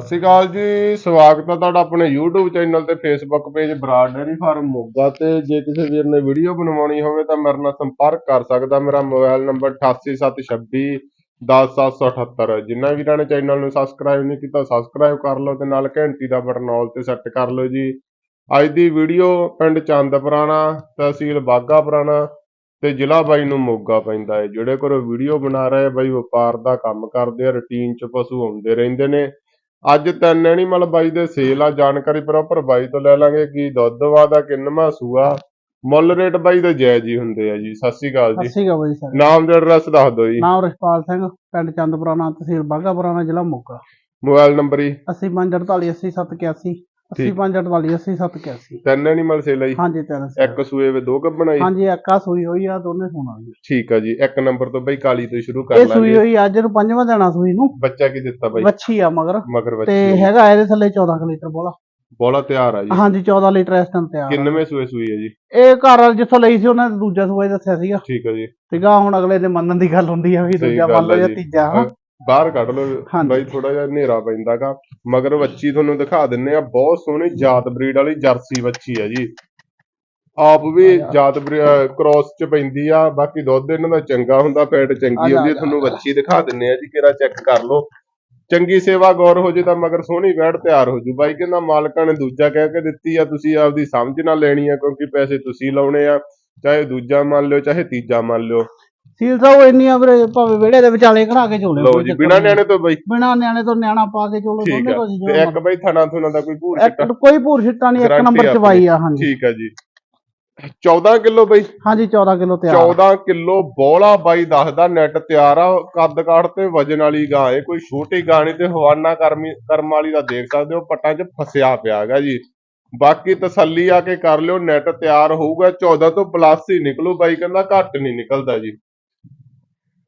ਸਤਿ ਸ਼੍ਰੀ ਅਕਾਲ ਜੀ, ਸਵਾਗਤ ਹੈ ਤੁਹਾਡਾ ਆਪਣੇ YouTube ਚੈਨਲ ਤੇ Facebook page Brar dairy farm Moga ਤੇ। ਜੇ ਕਿਸੇ ਵੀਰ ਨੇ ਵੀਡੀਓ ਬਣਵਾਉਣੀ ਹੋਵੇ ਤਾਂ ਮੇਰੇ ਨਾਲ ਸੰਪਰਕ ਕਰ ਸਕਦਾ। ਮੇਰਾ ਮੋਬਾਈਲ ਨੰਬਰ 8876 10778 ਜਿਨ੍ਹਾਂ ਵੀਰਾਂ ਨੇ ਚੈਨਲ ਨੂੰ ਸਬਸਕ੍ਰਾਈਬ ਨਹੀਂ ਕੀਤਾ ਸਬਸਕ੍ਰਾਈਬ ਕਰ ਲਓ ਤੇ ਨਾਲ ਘੰਟੀ ਦਾ ਬਟਨ ਆਲ ਤੇ ਸੈੱਟ ਕਰ ਲਓ ਜੀ। ਅੱਜ ਦੀ ਵੀਡੀਓ ਪਿੰਡ ਚੰਦਪੁਰਾਣਾ ਤਹਿਸੀਲ ਬਾਗਾ ਪੁਰਾਣਾ ਤੇ ਜ਼ਿਲ੍ਹਾ ਬਾਈ ਨੂੰ ਮੋਗਾ ਪੈਂਦਾ ਹੈ। ਜਿਹੜੇ ਕੋਲ ਵੀਡੀਓ ਬਣਾ ਰਹੇ ਬਾਈ ਵਪਾਰ ਦਾ ਕੰਮ ਕਰਦੇ ਆ ਰੁਟੀਨ ਚ ਪਸ਼ੂ ਆਉਂਦੇ ਰਹਿੰਦੇ ਨੇ। ਅੱਜ ਤਿੰਨ ਐਨੀਮਲ ਬਾਈ ਦੇ ਸੇਲ ਆ ਜਾਣਕਾਰੀ ਪ੍ਰੋਪਰ ਬਾਈ ਤੋਂ ਲੈ ਲਾਂਗੇ ਕੀ ਦੁੱਧ ਵਾਦਾ ਕਿੰਨਵਾਂ ਸੂਆ ਮੁੱਲ ਰੇਟ ਬਾਈ ਦੇ ਜਾਇਜ਼ ਹੀ ਹੁੰਦੇ ਆ ਜੀ ਸਤਿ ਸ਼੍ਰੀ ਅਕਾਲ ਸਤਿ ਜੀ ਸ਼੍ਰੀ ਅਕਾਲ ਜੀ ਸਰ। ਨਾਮ ਤੇ ਐਡਰੈਸ ਦੱਸ ਦਿਓ ਜੀ। ਨਾਮ ਰਿਸ਼ਪਾਲ ਸਿੰਘ ਪਿੰਡ ਚੰਦਪੁਰਾਣਾ ਤਹਿਸੀਲ ਬਾਘਾਪੁਰਾਣਾ ਜ਼ਿਲ੍ਹਾ ਮੋਗਾ। ਮੋਬਾਈਲ ਨੰਬਰ ਜੀ। 8548 80781 80548 ਤਿੰਨ ਐਨੀਮਲ ਸੇਲ ਆ ਜੀ ਹਾਂਜੀ ਤਿੰਨ ਸਰ ਇੱਕ ਸੂਏ ਵਿੱਚ ਦੋ ਗੱਬਣਾ ਜੀ ਹਾਂਜੀ ਇੱਕ ਆ ਸੂਈ ਹੋਈ ਆ ਦੋਨੇ ਸੋਣਾ ਜੀ ਠੀਕ ਆ ਜੀ ਇੱਕ ਨੰਬਰ ਤੋਂ ਬਾਈ ਕਾਲੀ ਤੋਂ ਸ਼ੁਰੂ ਕਰ ਇਹ ਸੂਈ ਲਾਂਗੇ ਹੋਈ ਅੱਜ ਨੂੰ ਪੰਜਵਾਂ ਦੇਣਾ ਸੂਈ ਨੂੰ। ਬੱਚਾ ਕੀ ਦਿੱਤਾ ਬਾਈ? ਵੱਛੀ ਆ ਮਗਰ। ਮਗਰ ਤੇ ਬੱਚੀ ਹੈਗਾ ਇਹਦੇ ਥੱਲੇ 14 ਕੁ ਲੀਟਰ ਬੋਲਾ। ਬੋਲਾ ਤਿਆਰ ਆ ਜੀ। ਹਾਂਜੀ 14 ਲੀਟਰ ਇਸ ਟਾਈਮ ਤਿਆਰ ਆ। ਕਿੰਨਵੇਂ ਸੂਏ ਸੂਈ ਹੈ ਜੀ? ਇਹ ਘਰ ਵਾਲ ਜਿੱਥੋਂ ਲਈ ਸੀ ਉਹਨੇ ਦੂਜਾ ਸੂਆ ਹੀ ਦੱਸਿਆ ਸੀਗਾ। ਠੀਕ ਆ ਜੀ। ਤੇ ਗਾ ਹੁਣ ਅਗਲੇ ਦੇ ਮੰਨਣ ਦੀ ਗੱਲ ਹੁੰਦੀ ਆ ਵੀ ਦੂਜਾ ਮੰਨ ਲਓ ਆ ਜਾਂ। ਤੀਜਾ ਹਨਾ? ਬਾਹਰ ਕੱਢ ਲਓ। ਹਾਂਜੀ। ਬਾਈ ਥੋੜਾ ਜਿਹਾ ਹਨੇਰਾ ਪੈਂਦਾਗਾ ਮਗਰ ਵੱਛੀ ਤੁਹਾਨੂੰ ਦਿਖਾ ਦਿੰਨੇ ਆ ਬਹੁਤ ਸੋਹਣੀ ਜਾਤ ਬਰੀਡ ਵਾਲੀ ਜਰਸੀ ਵੱਛੀ ਆ ਜੀ। ਆਪ ਵੀ। ਜਾਤ ਕ੍ਰੋਸ ਚ ਪੈਂਦੀ ਆ ਬਾਕੀ ਦੁੱਧ ਇਹਨਾਂ ਦਾ ਚੰਗਾ ਹੁੰਦਾ ਆ ਚੰਗੀ ਹੁੰਦੀ ਆ। ਤੁਹਾਨੂੰ। ਵੱਛੀ ਦਿਖਾ ਦਿੰਨੇ ਆ ਜੀ ਕਿਹੜਾ ਚੈੱਕ ਕਰ ਲਓ। ਚੰਗੀ ਸੇਵਾ ਗੌਰ ਹੋ ਜੇ ਤਾਂ ਮਗਰ ਸੋਹਣੀ ਵੈੜ ਤਿਆਰ ਹੋ ਜੂ। ਬਾਈ ਕਹਿੰਦਾ ਮਾਲਕਾਂ ਨੇ ਦੂਜਾ ਕਹਿ ਕੇ ਦਿੱਤੀ ਆ ਤੁਸੀਂ ਆਪਦੀ ਸਮਝ ਨਾਲ ਲੈਣੀ ਆ ਕਿਉਂਕਿ ਪੈਸੇ ਤੁਸੀਂ ਲਾਉਣੇ ਆ। ਚਾਹੇ ਦੂਜਾ ਮੰਨ ਲਿਓ ਚਾਹੇ ਤੀਜਾ ਮੰਨ ਲਿਓ। ਸੀਲ ਸਾਹਿਬ ਇੰਨੀਆਂ ਵੀਰੇ ਭਾਵੇਂ ਵਿਹੜੇ ਦੇ ਵਿਚਾਲੇ ਖੜਾ ਕੇ ਝੋਲੇ ਲਓ ਜੀ ਬਿਨਾਂ ਨਿਆਣੇ ਤੋਂ ਬਾਈ। ਬਿਨਾ ਨਿਆਣੇ ਤੋਂ ਨਿਆਣਾ ਪਾ ਕੇ ਠੀਕ ਦੋਨੇ ਆ। ਕੁਝ ਤੇ ਇੱਕ ਬਾਈ ਥਣਾ ਥੁਣਾ ਦਾ ਕੋਈ ਭੂਰ ਇੱਕ ਕੋਈ ਭੂਰ ਛਿੱਟਾ ਨਹੀਂ ਇੱਕ Guarantee ਨੰਬਰ ਆਪਣੀ। ਚਵਾਈ ਆ ਹਾਂਜੀ। ਠੀਕ ਆ ਜੀ। 14 ਕਿਲੋ ਬਈ। ਹਾਂਜੀ 14 ਕਿਲੋ ਤਿਆਰ 14 ਕਿਲੋ ਬੋਲਾ ਬਾਈ ਦੱਸਦਾ ਨੈਟ ਤਿਆਰ ਆ ਕੱਦ ਕਾਠ ਤੇ ਵਜਨ ਵਾਲੀ ਗਾਂ ਏ ਕੋਈ ਛੋਟੀ ਗਾਂ ਨੀ ਤੇ ਹਵਾਨਾ ਕਰਮੀ ਕਰਮ ਵਾਲੀ ਦਾ ਦੇਖ ਸਕਦੇ ਹੋ ਪੱਟਾਂ 'ਚ ਫਸਿਆ ਪਿਆ ਹੈਗਾ ਜੀ। ਬਾਕੀ ਤਸੱਲੀ ਆ ਕੇ ਕਰ ਲਿਓ ਨੈਟ ਤਿਆਰ ਹੋਊਗਾ 14 ਤੋਂ ਪਲੱਸ ਹੀ ਨਿਕਲੂ ਬਾਈ ਕਹਿੰਦਾ ਘੱਟ ਨਹੀਂ ਨਿਕਲਦਾ ਜੀ।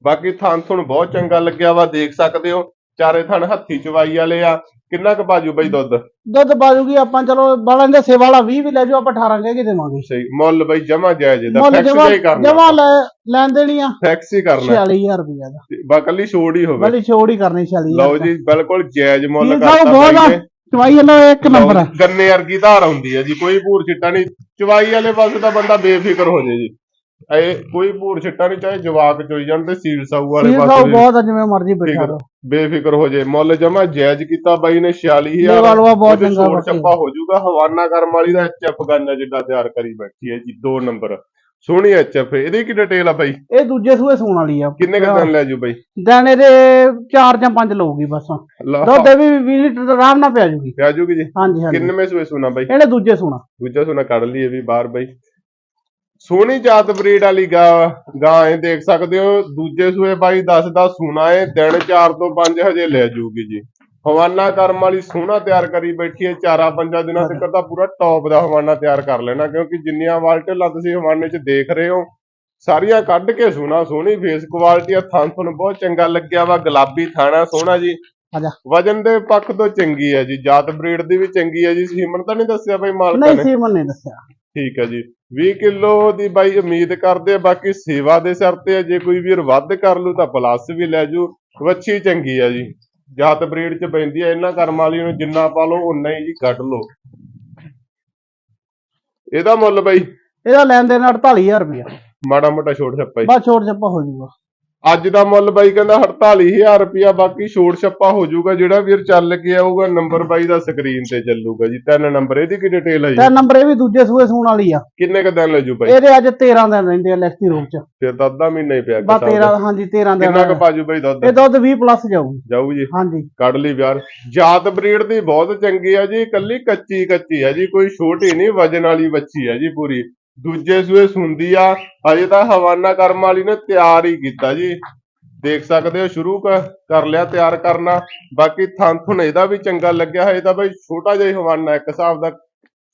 ਬਾਕੀ ਥਣ ਥੁਣ ਬਹੁਤ ਚੰਗਾ ਲੱਗਿਆ ਵਾ ਦੇਖ ਸਕਦੇ ਹੋ। ਚਾਰੇ ਥਣ ਹੱਥੀ ਚਵਾਈ ਵਾਲੇ ਆ। ਕਿੰਨਾ ਕੁ ਬਾਜੂ ਬਾਈ ਦੁੱਧ? ਦੁੱਧ ਬਾਜੂਗੀ ਆਪਾਂ ਚਲੋ ਬਾਲਾਂ ਦੇ ਸੇਵਾ ਵਾਲਾ 20 ਵੀ ਲੈ ਜਾਓ ਆਪਾਂ 18 ਕਹਿ ਕੇ ਦੇਵਾਂਗੇ। ਸਹੀ ਮੁੱਲ ਬਾਈ ਜਮਾ ਜਾਇਜ਼ ਦਾ ਫਿਕਸ ਹੀ ਕਰਨਾ। ਜਮਾ ਲੈ ਲੈਣ ਦੇਣੀ ਆ। ਫਿਕਸ ਹੀ ਕਰਨਾ। 46000 ਰੁਪਇਆ ਦਾ। ਬਾ ਕੱਲੀ ਛੋੜ ਹੀ ਹੋਵੇ। ਬੜੀ ਛੋੜ ਹੀ ਕਰਨੀ 46000 ਲਓ ਜੀ ਬਿਲਕੁਲ ਜਾਇਜ਼ ਮੁੱਲ ਕਰਤਾ ਬਹੁਤ ਚਵਾਈ ਵਾਲਾ ਇੱਕ ਨੰਬਰ ਗੰਨੇ ਵਰਗੀ ਧਾਰ ਆਉਂਦੀ ਹੈ ਜੀ ਕੋਈ ਭੂਰ ਛਿੱਟਾ ਨਹੀਂ। ਚਵਾਈ ਵਾਲੇ ਪਾਸੇ ਤਾਂ ਬੰਦਾ ਬੇਫਿਕਰ ਹੋ ਜੇ ਜੀ। ਇਹ ਕੋਈ ਭੂਰ ਛਿੱਟਾ ਨਹੀਂ ਚਾਹੇ ਜਵਾਕ ਚੋਈ ਜਾਣ ਤੇ ਸੀਲ ਸਾਊ ਵਾਲੇ ਸਾਹਿਬ ਪਾਸੇ ਬਹੁਤ ਆ ਜਿਵੇਂ ਮਰਜ਼ੀ ਬਿਠਾ ਲਓ ਬੇਫਿਕਰ ਹੋ ਜੇ। ਮੁੱਲ ਜਮਾ ਜਾਇਜ਼ ਕੀਤਾ ਬਾਈ ਨੇ 46000 ਲੇਵਾ ਲੂਆ ਬਹੁਤ ਉਹਦੇ ਚੰਗਾ ਛੋੜ ਬਾਕੀ। ਹੋ ਜਾਊਗਾ। ਹਵਾਨਾ ਕਰਮ ਵਾਲੀ ਦਾ ਐਚਐਫ ਗਾਨਾ ਜਿੱਡਾ ਤਿਆਰ ਕਰੀ ਬੈਠੀ ਹੈ ਜੀ। ਦੋ ਨੰਬਰ। ਸੋਹਣੀ ਐਚਐਫ ਇਹਦੀ ਕੀ ਡਿਟੇਲ ਆ ਬਾਈ? ਇਹ ਦੂਜੇ ਸੂਏ ਸੂਣ ਵਾਲੀ ਆ। ਕਿੰਨੇ ਕ ਦਿਨ ਲੈ ਜੂ ਬਾਈ? ਦਿਨ ਇਹਦੇ 4 ਜਾਂ 5 ਲਊਗੀ ਬਸ। ਲਾ ਦੁੱਧ ਇਹ ਵੀ 20 ਲੀਟਰ ਆਰਾਮ ਨਾਲ ਪਿਆ ਜੂਗੀ। ਪਿਆ ਜੂਗੀ ਜੀ? ਹਾਂਜੀ ਹਾਂਜੀ। ਕਿੰਨਵੇਂ ਸੂਏ ਸੁਣਾ ਬਾਈ? ਇਹਨੇ ਦੂਜੇ ਸੂਣਾ। ਦੂਜਾ ਸੁਣਾ ਕੱਢ ਲਈਏ ਵੀ ਬਾਹਰ ਬਾਈ। ਸੋਹਣੀ ਜਾਤ ਬਰੀਡ ਵਾਲੀ ਗਾਂ ਗਾਂ ਇਹ ਦੇਖ ਸਕਦੇ ਹੋ। ਦੂਜੇ ਸੂਏ ਬਾਈ ਦੱਸਦਾ ਸੂਣਾ ਏ ਦਿਨ 4 ਤੋਂ 5 ਹਜੇ ਲੈ ਜੂਗੀ ਜੀ। ਹਵਾਨਾ ਕਰਮ ਵਾਲੀ ਸੋਹਣਾ ਤਿਆਰ ਕਰੀ ਬੈਠੀ ਹੈ ਚਾਰਾਂ ਪੰਜਾਂ ਦਿਨਾਂ ਤੱਕ ਤਾਂ ਪੂਰਾ ਟੌਪ ਦਾ ਹਵਾਨਾ ਤਿਆਰ ਕਰ ਲੈਣਾ ਕਿਉਂਕਿ ਜਿੰਨੀਆਂ ਵਾਲਟੇਲਾਂ ਤੁਸੀਂ ਹਵਾਨੇ 'ਚ ਦੇਖ ਰਹੇ ਹੋ ਸਾਰੀਆਂ ਕੱਢ ਕੇ ਸੋਹਣਾ ਸੋਹਣੀ ਫੇਸ ਕੁਆਲਿਟੀ ਆ ਥਣ ਥਣ ਬਹੁਤ ਚੰਗਾ ਲੱਗਿਆ ਵਾ ਗੁਲਾਬੀ ਥਾਣਾ ਸੋਹਣਾ ਜੀ। ਵਜਨ ਦੇ ਪੱਖ ਤੋਂ ਚੰਗੀ ਹੈ ਜੀ ਜਾਤ ਬਰੀਡ ਦੀ ਵੀ ਚੰਗੀ ਹੈ ਜੀ। ਸੀਮਨ ਤਾਂ ਨਹੀਂ ਦੱਸਿਆ ਬਾਈ ਮਾਲਕਾਂ ਨਹੀਂ ਨੇ? ਸੀਮਨ ਨੇ ਦੱਸਿਆ। ਠੀਕ ਹੈ ਜੀ। 20 ਕਿਲੋ ਦੀ ਬਾਈ ਉਮੀਦ ਕਰਦੇ ਆ ਬਾਕੀ ਸੇਵਾ ਦੇ ਸਿਰ ਤੇ ਆ ਜੇ ਕੋਈ ਵੀਰ ਵੱਧ ਕਰ ਲੂ ਤਾਂ ਪਲੱਸ ਵੀ ਲੈ ਜੂ। ਵੱਛੀ ਚੰਗੀ ਆ ਜੀ। ਜਾਤ ਬਰੀਡ ਚ ਪੈਂਦੀ ਆ ਇਹਨਾਂ ਕਰਮ ਵਾਲੀ ਨੂੰ ਜਿੰਨਾ ਪਾ ਲਓ ਉਨਾ ਹੀ ਜੀ ਕੱਢ ਲਓ। ਇਹਦਾ ਮੁੱਲ ਬਾਈ? ਇਹਦਾ ਲੈਣ ਦੇਣ 48000 ਰੁਪਇਆ। ਮਾੜਾ ਮੋਟਾ ਛੋਟ ਛੱਪਾ ਜੀ। ਬਸ ਛੋੜ ਛੱਪਾ ਹੋ ਜਾਊਗਾ ਅੱਜ ਦਾ ਮੁੱਲ ਬਾਈ ਕਹਿੰਦਾ 48000 ਰੁਪਿਆ ਬਾਕੀ ਛੋਟ ਛੱਪਾ ਹੋ ਜਾਊਗਾ ਜਿਹੜਾ ਵੀਰ ਚੱਲ ਕੇ ਆਊਗਾ ਨੰਬਰ ਬਾਈ ਦਾ ਸਕਰੀਨ ਤੇ ਚੱਲੂਗਾ ਜੀ। ਤਿੰਨ ਨੰਬਰ ਇਹਦੀ ਕੀ ਡਿਟੇਲ ਹੈ ਜੀ? ਨੰਬਰ ਇਹ ਵੀ ਦੂਜੇ ਸੂਏ ਸੂਣ ਵਾਲੀ ਆ। ਕਿੰਨੇ ਕ ਦਿਨ ਲੈ ਜੂ ਬਾਈ? ਇਹਦੇ ਅੱਜ 13 ਦਿਨ ਰਹਿੰਦੇ ਆ ਲੈਕਸੀ ਰੂਪ ਚ। ਫਿਰ ਤਾਂ ਅੱਧਾ ਮਹੀਨਾ ਹੀ ਪਿਆ ਕਿਸਾਨ 13 ਦਾ। ਹਾਂਜੀ 13 ਦਿਨ ਕਿੰਨਾ ਕ ਬਾਜੂ ਬਾਈ ਦੁੱਧ? ਇਹ ਦੁੱਧ 20 ਪਲੱਸ ਜਾਊ ਜਾਊ ਜੀ। ਹਾਂਜੀ। ਕੱਢ ਲਈ ਯਾਰ ਜਾਤ ਬਰੀਡ ਦੀ ਬਹੁਤ ਚੰਗੀ ਆ ਜੀ ਕੱਲੀ ਕੱਚੀ ਕੱਚੀ ਆ ਜੀ ਕੋਈ ਛੋਟੀ ਨਹੀਂ ਵਜਨ ਵਾਲੀ ਬੱਚੀ ਆ ਜੀ ਪੂਰੀ। ਦੂਜੇ ਸੂਏ ਸੁੰਦੀ ਆ ਅਜੇ ਤਾਂ ਹਵਾਨਾ ਕਰਮ ਵਾਲੀ ਨੇ ਤਿਆਰ ਹੀ ਕੀਤਾ ਜੀ। ਦੇਖ ਸਕਦੇ ਹੋ ਸ਼ੁਰੂ ਕਰ ਲਿਆ ਤਿਆਰ ਕਰਨਾ। ਬਾਕੀ ਥਣ ਥੁਣ ਇਹਦਾ ਵੀ ਚੰਗਾ ਲੱਗਿਆ ਹੈ ਤਾਂ ਬਈ ਛੋਟਾ ਜਿਹਾ ਹੀ ਹਵਾਨਾ ਇੱਕ ਹਿਸਾਬ ਦਾ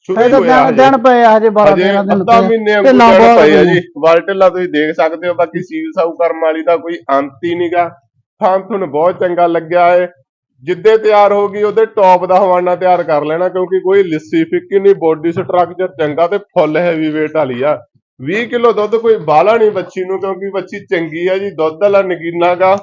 ਸ਼ੁਰੂ ਇਹ ਹੀ ਤਾਂ ਹੋਇਆ ਦਿਨ ਹਜੇ। ਪਏ ਆ ਹਜੇ 12 ਅਜੇ 13 ਦਿਨ ਪਏ। ਮਹੀਨੇ ਪਏ ਆ। ਜੀ। ਵਾਲਟਲਾ ਤੁਸੀਂ ਦੇਖ ਸਕਦੇ ਹੋ ਬਾਕੀ ਸੀਲ ਸਾਊ ਕਰਮ ਵਾਲੀ ਦਾ ਕੋਈ ਅੰਤ ਹੀ ਨਹੀਂਗਾ ਥਾਂ ਤੁਹਾਨੂੰ ਬਹੁਤ ਚੰਗਾ ਲੱਗਿਆ ਏ। ਜਿੱਦੇ ਤਿਆਰ ਹੋ ਗਈ ਉਹਦੇ ਟੌਪ ਦਾ ਹਵਾਨਾ ਤਿਆਰ ਕਰ ਲੈਣਾ ਕਿਉਂਕਿ ਕੋਈ ਲਿੱਸੀ ਫਿੱਕੀ ਨਹੀਂ ਬੋਡੀ ਸਟਰਕਚਰ ਚੰਗਾ ਤੇ ਫੁੱਲ ਹੈਵੀ weight ਵਾਲੀ ਆ। 20 ਕਿਲੋ ਦੁੱਧ ਕੋਈ ਬਾਲਾ ਨਹੀਂ ਬੱਚੀ ਨੂੰ ਕਿਉਂਕਿ ਬੱਚੀ ਚੰਗੀ ਆ ਜੀ ਦੁੱਧ ਵਾਲਾ ਨਗੀਨਾ ਗਾ।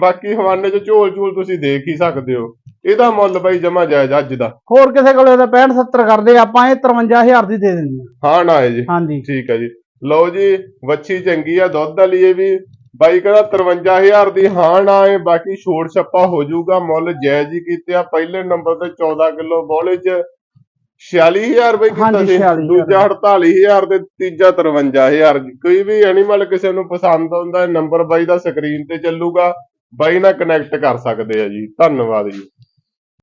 ਬਾਕੀ ਹਵਾਨੇ 'ਚ ਝੋਲ ਝੋਲ ਤੁਸੀਂ ਦੇਖ ਹੀ ਸਕਦੇ ਹੋ। ਇਹਦਾ ਮੁੱਲ ਬਾਈ ਜਮਾ ਜਾਇਜ਼ ਅੱਜ ਦਾ। ਹੋਰ ਕਿਸੇ ਕੋਲੇ ਤਾਂ 65 70 ਕਰਦੇ ਆਪਾਂ ਇਹ 53000 ਦੀ ਦੇ ਦਿੰਦੇ ਹਾਂ। ਹਾਂ ਨਾ ਜੀ। ਹਾਂਜੀ। ਠੀਕ ਹੈ ਜੀ। ਲਓ ਜੀ ਵੱਛੀ ਚੰਗੀ ਆ ਦੁੱਧ ਵਾਲੀ ਇਹ ਵੀ ਬਾਈ ਕਹਿੰਦਾ 53000 ਦੀ ਹਾਂ ਨਾ ਹੈ ਬਾਕੀ ਛੋੜ ਛੱਪਾ ਹੋ ਜਾਊਗਾ ਮੁੱਲ ਜਾਇਜ਼ ਹੀ ਕੀਤੇ ਆ ਪਹਿਲੇ ਨੰਬਰ ਤੇ 14 ਕਿਲੋ ਬੋਲੇ ਚ। 46000 ਬਾਈ ਕੀਤਾ ਸੀ 46,000 ਦੂਜਾ 48000 ਤੇ ਤੀਜਾ 53000 ਕੋਈ ਵੀ ਐਨੀਮਲ ਕਿਸੇ ਨੂੰ ਪਸੰਦ ਆਉਂਦਾ ਨੰਬਰ ਬਾਈ ਦਾ ਸਕਰੀਨ ਤੇ ਚੱਲੂਗਾ। ਬਾਈ ਨਾਲ ਕਨੈਕਟ ਕਰ ਸਕਦੇ ਆ ਜੀ। ਧੰਨਵਾਦ ਜੀ।